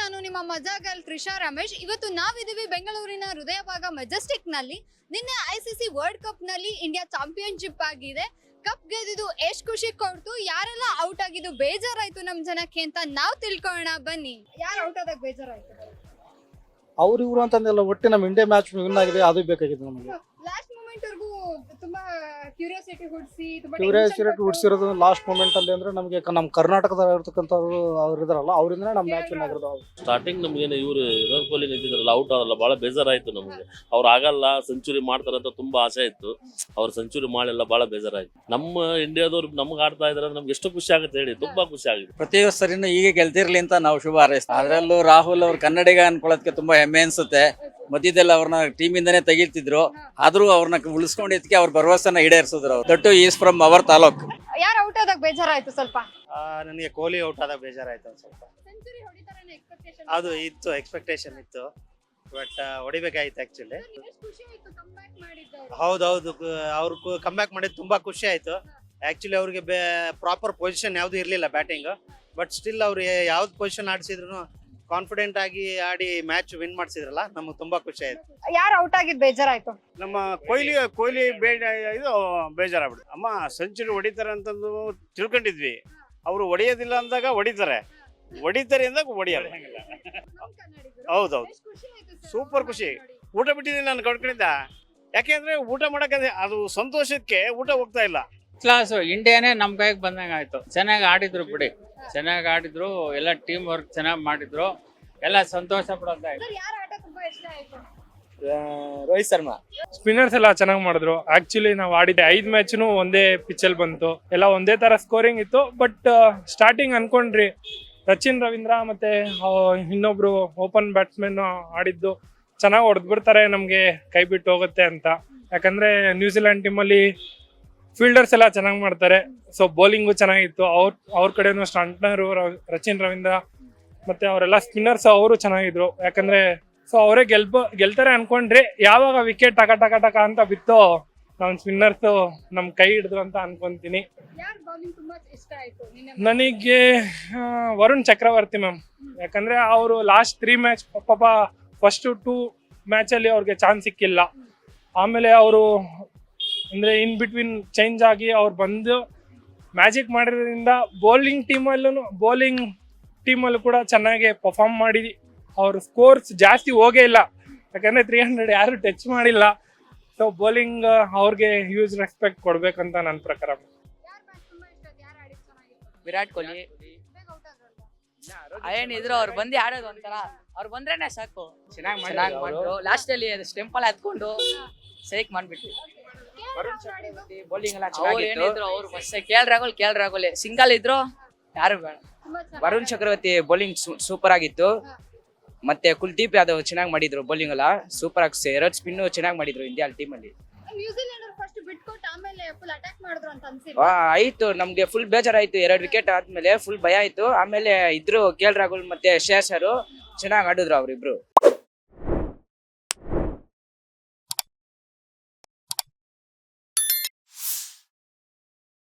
ನಾನು ನಿಮ್ಮ ಮಜಾಗಲ್ ತ್ರಿಷಾ ರಮೇಶ್. ಇವತ್ತು ನಾವಿದ್ದೀವಿ ಬೆಂಗಳೂರಿನ ಹೃದಯ ಭಾಗ ಮೆಜೆಸ್ಟಿಕ್ನಲ್ಲಿ ನಿನ್ನೆ ಐ ಸಿ ಸಿ ವರ್ಲ್ಡ್ ಕಪ್ನಲ್ಲಿ ಇಂಡಿಯಾ ಚಾಂಪಿಯನ್ಶಿಪ್ ಆಗಿದೆ. ಕಪ್ ಗೆದ್ದಿದ್ದು ಎಷ್ಟು ಖುಷಿ ಕೊಡ್ತು. ಯಾರೆಲ್ಲ ಔಟ್ ಆಗಿದ್ದು ಬೇಜಾರಾಯ್ತು ನಮ್ ಜನಕ್ಕೆ ಅಂತ ನಾವು ತಿಳ್ಕೊಳ್ಳೋಣ. ಬನ್ನಿ. ಯಾರು ಔಟ್ ಆದಾಗ ಬೇಜಾರಾಯ್ತು? ಅವ್ರು ಇವ್ರು ಅಂತಂದೆಲ್ಲ ಒಟ್ಟು ನಮ್ಮ ಇಂಡಿಯಾ ಮ್ಯಾಚ್ ವಿನ್ ಆಗಿದೆ ಅದು ಬೇಕಾಗಿದೆ ನಮಗೆ. ಲಾಸ್ಟ್ ಮೂಮೆಂಟ್ ವರ್ಗೂ ತುಂಬಾ ಕ್ಯೂರಿಯಾಸಿಟಿ ಹುಡ್ಸಿ ತುಂಬಾ ಕ್ಯೂರಿಯಾಸಿಟಿ ಹುಡ್ಸಿರೋದು ಲಾಸ್ಟ್ ಮೂಮೆಂಟ್ ಅಲ್ಲಿ ಅಂದ್ರೆ ನಮಗೆ ನಮ್ಮ ಕರ್ನಾಟಕದ ಇರ್ತಕ್ಕಂಥವ್ರು ಅವ್ರು ಇದಾರಲ್ಲ ಅವರಿಂದ ನಮ್ಮ ಮ್ಯಾಚ್ ಆಗಿರೋದು ಸ್ಟಾರ್ಟಿಂಗ್ ನಮ್ಗೆ ಇವರು ವಿರಾಟ್ ಕೊಹ್ಲಿ ನಿಂತಿದ್ರಲ್ಲ ಔಟ್ ಆದಲ್ಲ ಬಹಳ ಬೇಜಾರಾಯ್ತು ನಮಗೆ. ಅವ್ರು ಆಗಲ್ಲ ಸೆಂಚುರಿ ಮಾಡ್ತಾರಂತ ತುಂಬಾ ಆಸೆ ಇತ್ತು. ಅವ್ರು ಸೆಂಚುರಿ ಮಾಡಿಲ್ಲ ಬಹಳ ಬೇಜಾರಾಯ್ತು. ನಮ್ಮ ಇಂಡಿಯಾದವ್ರು ನಮ್ಗೆ ಆಡ್ತಾ ಇದಾರೆ ನಮ್ಗೆ ಎಷ್ಟು ಖುಷಿ ಆಗುತ್ತೆ ಹೇಳಿ ತುಂಬಾ ಖುಷಿ ಆಗಿದೆ. ಪ್ರತಿ ಸರಿನೂ ಹೀಗೆ ಗೆಲ್ತಿರ್ಲಿ ಅಂತ ನಾವು ಶುಭ ಹಾರೈಸ್ತೀವಿ. ಅದರಲ್ಲೂ ರಾಹುಲ್ ಅವ್ರು ಕನ್ನಡಿಗ ಅನ್ಕೊಳ್ಳೋದಕ್ಕೆ ತುಂಬಾ ಹೆಮ್ಮೆ ಅನ್ಸುತ್ತೆ. ಮಧ್ಯದಲ್ಲಿ ಅವ್ರನ್ನ ಟೀಮ್ ಇಂದನೇ ತೆಗಿತಿದ್ರು ಆದ್ರೂ ಅವ್ರನ್ನ ಉಳಿಸ್ಕೊಂಡಿದ್ದಕ್ಕೆ ಅವ್ರ ಭರವಸೆನ ಈಡೇರಿಸಿದ್ರು ಅವ್ರು. That is from our taluk. ಯಾರು ಔಟ್ ಆದಾಗ ಬೇಜಾರಾಯ್ತು ಸ್ವಲ್ಪ? ನನಗೆ ಕೊಹ್ಲಿ ಔಟ್ ಆದಾಗ ಬೇಜಾರಾಯ್ತು ಒಂದ್ ಸ್ವಲ್ಪ. ಸೆಂಚುರಿ ಹೊಡಿತಾರನೇ ಎಕ್ಸ್ಪೆಕ್ಟೇಷನ್ ಅದು ಇತ್ತು ಎಕ್ಸ್ಪೆಕ್ಟೇಷನ್ ಇತ್ತು. ಬಟ್ ಹೊಡಿಬೇಕಾಯ್ತು ಆಕ್ಚುಲಿ ಹೌದೌದು ಅವ್ರ ಕಮ್ಬ್ಯಾಕ್ ಮಾಡಿದ್ ತುಂಬಾ ಖುಷಿ ಆಯ್ತು. ಆಕ್ಚುಲಿ ಅವ್ರಿಗೆ ಪ್ರಾಪರ್ ಪೊಸಿಷನ್ ಯಾವ್ದು ಇರ್ಲಿಲ್ಲ ಬ್ಯಾಟಿಂಗ್ ಬಟ್ ಸ್ಟಿಲ್ ಅವ್ರು ಯಾವ್ದು ಪೊಸಿಷನ್ ಆಡಿಸಿದ್ರು ಕಾನ್ಫಿಡೆಂಟ್ ಆಗಿ ಆಡಿ ಮ್ಯಾಚ್ ವಿನ್ ಮಾಡಿಸಿದ್ರಲ್ಲ ನಮಗೆ ತುಂಬಾ ಖುಷಿ ಆಯ್ತು. ಯಾರು ಔಟ್ ಆಗಿದ್ ಬೇಜಾರಾಯ್ತು? ನಮ್ಮ ಕೊಹ್ಲಿ ಕೊಹ್ಲಿ ಬೇಡ ಇದು ಬೇಜಾರಾಗ್ಬಿಡು ಅಮ್ಮ ಸೆಂಚುರಿ ಹೊಡಿತಾರೆ ಅಂತಂದು ತಿಳ್ಕೊಂಡಿದ್ವಿ. ಅವರು ಹೊಡೆಯೋದಿಲ್ಲ ಅಂದಾಗ ಹೊಡಿತಾರೆ. ಹೊಡಿತಾರೆ ಅಂದಾಗ ಹೊಡಿಯಲ್ಲ. ಹೌದೌದು. ಸೂಪರ್ ಖುಷಿ. ಊಟ ಬಿಟ್ಟಿದ್ದೀನಿ ನಾನು ಕಡ್ಕೊಂಡಿದ್ದ ಯಾಕೆಂದ್ರೆ ಊಟ ಮಾಡಕ್ಕೆ ಅದು ಸಂತೋಷಕ್ಕೆ ಊಟ ಹೋಗ್ತಾ ಇಲ್ಲ. ಕ್ಲಾಸ್ ಇಂಡಿಯಾನೇ ನಮ್ಮ ಕೈಗೆ ಬಂದಂಗೆ ಆಯ್ತು ಚೆನ್ನಾಗಿ ಆಡಿದ್ರು ಬಿಡಿ. ಚೆನ್ನಾಗಿ ಆಡಿದ್ರು ಎಲ್ಲ ಟೀಮ್ ವರ್ಕ್ ಚೆನ್ನಾಗಿ ಮಾಡಿದ್ರು. ಎಲ್ಲ ಸಂತೋಷ ಪಡೋದ ಯಾರು ಆಟ ತುಂಬಾ ಇಷ್ಟ ಆಯ್ತು? ರೋಹಿತ್ ಶರ್ಮಾ. ಸ್ಪಿನ್ನರ್ಸ್ ಎಲ್ಲ ಚೆನ್ನಾಗಿ ಮಾಡಿದ್ರು. ಆಕ್ಚುಲಿ ನಾವು ಆಡಿದ್ದೆ ಐದ್ ಮ್ಯಾಚ್ನು ಒಂದೇ ಪಿಚ್ಚಲ್ಲಿ ಬಂತು. ಎಲ್ಲ ಒಂದೇ ತರ ಸ್ಕೋರಿಂಗ್ ಇತ್ತು ಬಟ್ ಸ್ಟಾರ್ಟಿಂಗ್ ಅನ್ಕೊಂಡ್ರಿ. ಸಚಿನ್ ರವೀಂದ್ರ ಮತ್ತೆ ಇನ್ನೊಬ್ರು ಓಪನ್ ಬ್ಯಾಟ್ಸ್ಮನ್ ಆಡಿದ್ದು ಚೆನ್ನಾಗಿ ಹೊಡೆದ್ಬಿಡ್ತಾರೆ ನಮ್ಗೆ ಕೈ ಬಿಟ್ಟು ಹೋಗುತ್ತೆ ಅಂತ. ಯಾಕಂದ್ರೆ ನ್ಯೂಜಿಲೆಂಡ್ ಟೀಮಲ್ಲಿ ಫೀಲ್ಡರ್ಸ್ ಎಲ್ಲ ಚೆನ್ನಾಗಿ ಮಾಡ್ತಾರೆ. ಸೊ ಬೌಲಿಂಗು ಚೆನ್ನಾಗಿತ್ತು. ಅವ್ರ ಅವ್ರ ಕಡೆನೂ ಸ್ಟಂಟ್ನರು ರಚಿನ್ ರವೀಂದ್ರ ಮತ್ತೆ ಅವರೆಲ್ಲ ಸ್ಪಿನ್ನರ್ಸ್ ಅವರು ಚೆನ್ನಾಗಿದ್ರು. ಯಾಕಂದ್ರೆ ಸೊ ಅವರೇ ಗೆಲ್ಬ, ಗೆಲ್ತಾರೆ ಅನ್ಕೊಂಡ್ರಿ ಯಾವಾಗ ವಿಕೆಟ್ ಟಕ ಟಕ ಟಕ ಅಂತ ಬಿತ್ತೋ ನಮ್ ಸ್ಪಿನ್ನರ್ಸ್ ನಮ್ ಕೈ ಹಿಡಿದ್ರು ಅಂತ ಅನ್ಕೊಂತೀನಿ. ನನಗೆ ವರುಣ್ ಚಕ್ರವರ್ತಿ ಮ್ಯಾಮ್ ಯಾಕಂದ್ರೆ ಅವರು ಲಾಸ್ಟ್ ತ್ರೀ ಮ್ಯಾಚ್ ಪಾಪ ಫಸ್ಟ್ ಟೂ ಮ್ಯಾಚಲ್ಲಿ ಅವ್ರಿಗೆ ಚಾನ್ಸ್ ಸಿಕ್ಕಿಲ್ಲ. ಆಮೇಲೆ ಅವರು ಅಂದ್ರೆ ಇನ್ ಬಿಟ್ವೀನ್ ಚೇಂಜ್ ಆಗಿ ಅವ್ರು ಬಂದು ಮ್ಯಾಜಿಕ್ ಮಾಡಿರೋದ್ರಿಂದ ಬೌಲಿಂಗ್ ಟೀಮಲ್ಲೂ ಬೌಲಿಂಗ್ ಟೀಮಲ್ಲೂ ಕೂಡ ಚೆನ್ನಾಗಿ ಪರ್ಫಾರ್ಮ್ ಮಾಡಿ ಅವ್ರ ಸ್ಕೋರ್ಸ್ ಜಾಸ್ತಿ ಹೋಗೇ ಇಲ್ಲ. ಯಾಕಂದ್ರೆ ತ್ರೀ ಹಂಡ್ರೆಡ್ ಯಾರು ಟಚ್ ಮಾಡಿಲ್ಲ. ಸೊ ಬೌಲಿಂಗ್ ಅವ್ರಿಗೆ ಹ್ಯೂಜ್ ರೆಸ್ಪೆಕ್ಟ್ ಕೊಡ್ಬೇಕಂತ ನನ್ನ ಪ್ರಕಾರ. ಯಾರು ಬ್ಯಾಟ್ ತುಂಬಾ ಇಷ್ಟ ಆಯ್ತು ಯಾರು ಆಡಿದ್ ಚೆನ್ನಾಗಿತ್ತು ವಿರಾಟ್ ಕೊಹ್ಲಿ ಏನಿದ್ರು ಅವ್ರು ಬಂದು ಆಡೋದು ಒಂಥರ ಅವ್ರು ಬಂದ್ರೇನೆ ಸಾಕು. ಚೆನ್ನಾಗಿ ಮಾಡಿದ್ರು ಲಾಸ್ಟ್ ಅಲ್ಲಿ ಸ್ಟೆಂಪಲ್ ಹತ್ಕೊಂಡು ಸೈಕ್ ಮಾಡ್ಬಿಟ್ವಿ. ಬೌಲಿಂಗ್ ಎಲ್ಲ ಅವ್ರು ಏನಿದ್ರು ಅವ್ರು ಮಸ್ತ್. ಕೇಳ್ ರಾಹುಲ್ ಕೇಳ್ ರಾಹುಲ್. ಸಿಂಗಲ್ ಇದ್ರು ಯಾರು ಬೇಡ. ವರುಣ್ ಚಕ್ರವರ್ತಿ ಬೌಲಿಂಗ್ ಸೂಪರ್ ಆಗಿತ್ತು. ಮತ್ತೆ ಕುಲ್ದೀಪ್ ಯಾದವ್ ಚೆನ್ನಾಗಿ ಮಾಡಿದ್ರು ಬೌಲಿಂಗ್ ಎಲ್ಲ. ಸೂಪರ್ ಆಗಿ ಎರಡ್ ಸ್ಪಿನ್ ಚೆನ್ನಾಗಿ ಮಾಡಿದ್ರು ಇಂಡಿಯಾ ಟೀಮ್ ಅಲ್ಲಿ. ಆಯ್ತು. ನಮ್ಗೆ ಫುಲ್ ಬೇಜಾರಾಯ್ತು. ಎರಡು ವಿಕೆಟ್ ಆದ್ಮೇಲೆ ಫುಲ್ ಭಯ ಆಯ್ತು. ಆಮೇಲೆ ಇದ್ರು ಕೆ ಎಲ್ ರಾಹುಲ್ ಮತ್ತೆ ಶ್ರೇಯಸ್ ಚೆನ್ನಾಗಿ ಆಡಿದ್ರು ಅವ್ರಿಬ್ರು.